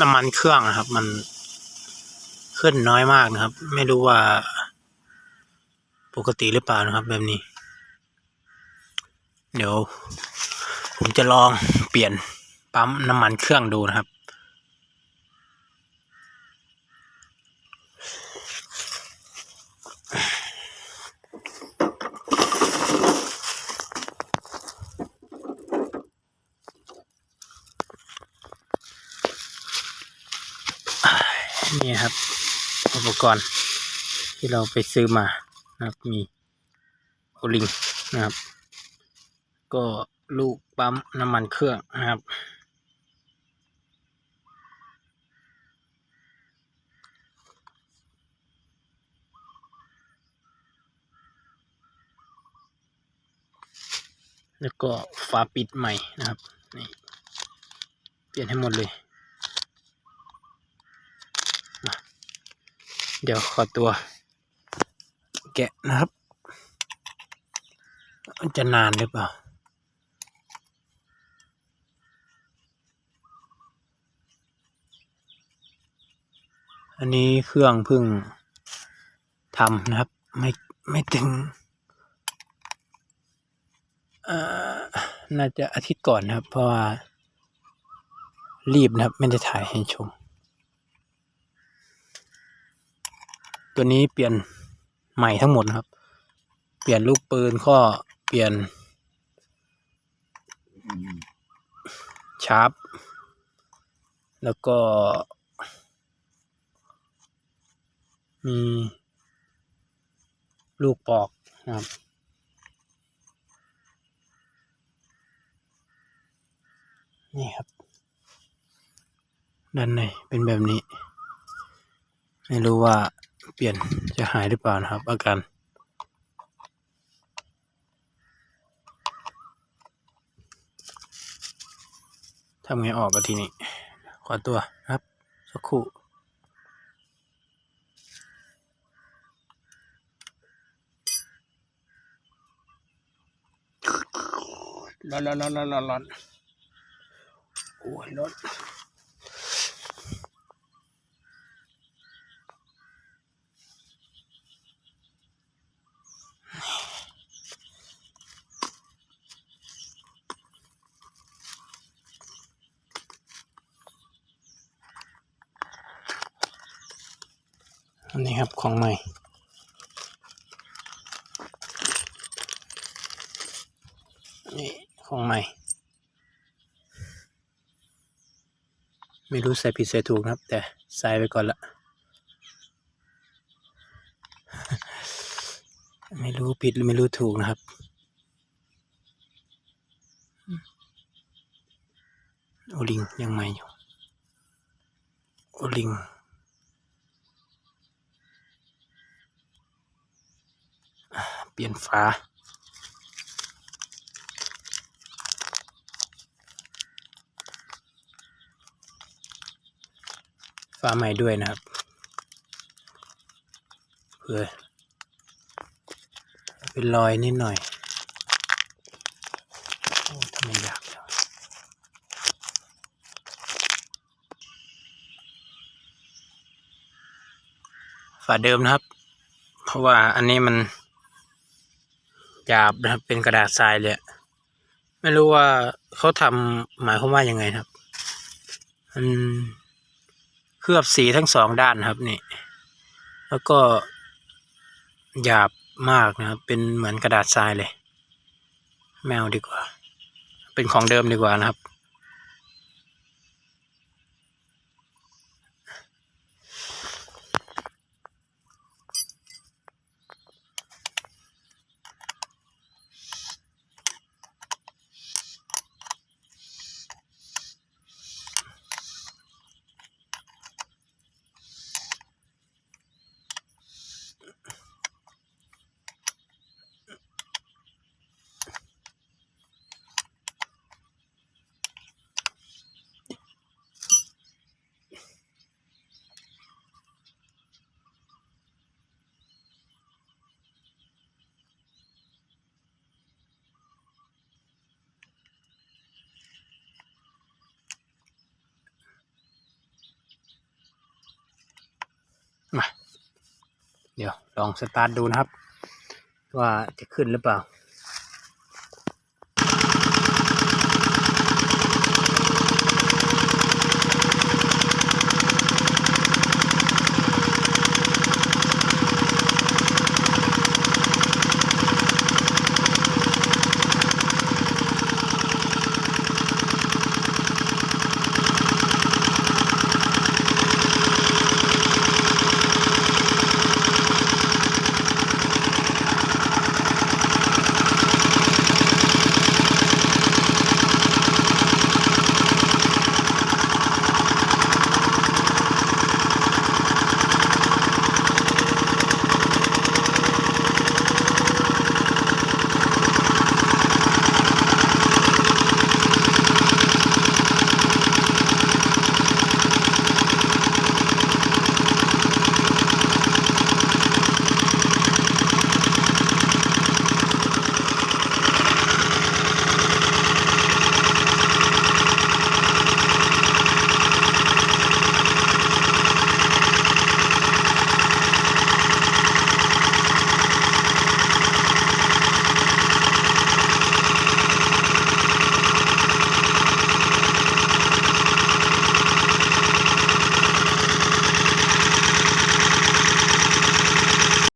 น้ำมันเครื่องนะครับ มันขึ้นน้อยมากนะครับ ไม่รู้ว่า ปกติหรือเปล่านะครับ แบบนี้ เดี๋ยว ผมจะลองเปลี่ยนปั๊มน้ำมันเครื่องดูนะครับ ครับ อุปกรณ์ที่เราไปซื้อมานะครับมีโอลิงนะครับ ก็ลูกปั๊มน้ำมันเครื่องนะครับแล้วก็ฝาปิดใหม่นะครับนี่เปลี่ยนให้หมดเลย เดี๋ยวขอตัวแกะนะครับ มันจะนานหรือเปล่า อันนี้เครื่องพิ่งทำนะครับ ไม่ไม่ถึงน่าจะอาทิตย์ก่อนนะครับ เพราะว่ารีบนะครับ ไม่ได้ถ่ายให้ชม ตัวนี้เปลี่ยนใหม่ทั้งหมดครับ เปลี่ยนลูกปืนข้อเปลี่ยนชาร์ปแล้วก็ มี ลูกปอกนะครับนี่ครับ ด้านในเป็นแบบนี้ ไม่รู้ว่า เปลี่ยนจะหายหรือเปล่านะครับ อาการทำไงออกกันทีนี้ ขอตัวครับ สักครู่ร้อนร้อนร้อนร้อนร้อนร้อนโอ้ยร้อน อันนี้ครับของใหม่ นี่ของใหม่ ไม่รู้ใส่ผิดใส่ถูกนะครับ แต่ใส่ไปก่อนละ ไม่รู้ผิดหรือไม่รู้ถูกนะครับโอลิงยังใหม่อยู่โอลิง อ่าเปลี่ยนฝาฝาใหม่ด้วยนะครับเพื่อเป็นรอยนิดหน่อยโอ้ทำไมยากจังฝาเดิมนะครับ เพราะว่าอันนี้มัน หยาบนะครับ เป็นกระดาษทรายเลยไม่รู้ว่าเขาทำหมายความว่ายังไงครับมันเคลือบสีทั้งสองด้านครับนี่ แล้วก็หยาบมากนะครับ เป็นเหมือนกระดาษทรายเลย แมวดีกว่า เป็นของเดิมดีกว่านะครับ เดี๋ยวลองสตาร์ทดูนะครับ ว่าจะขึ้นหรือเปล่า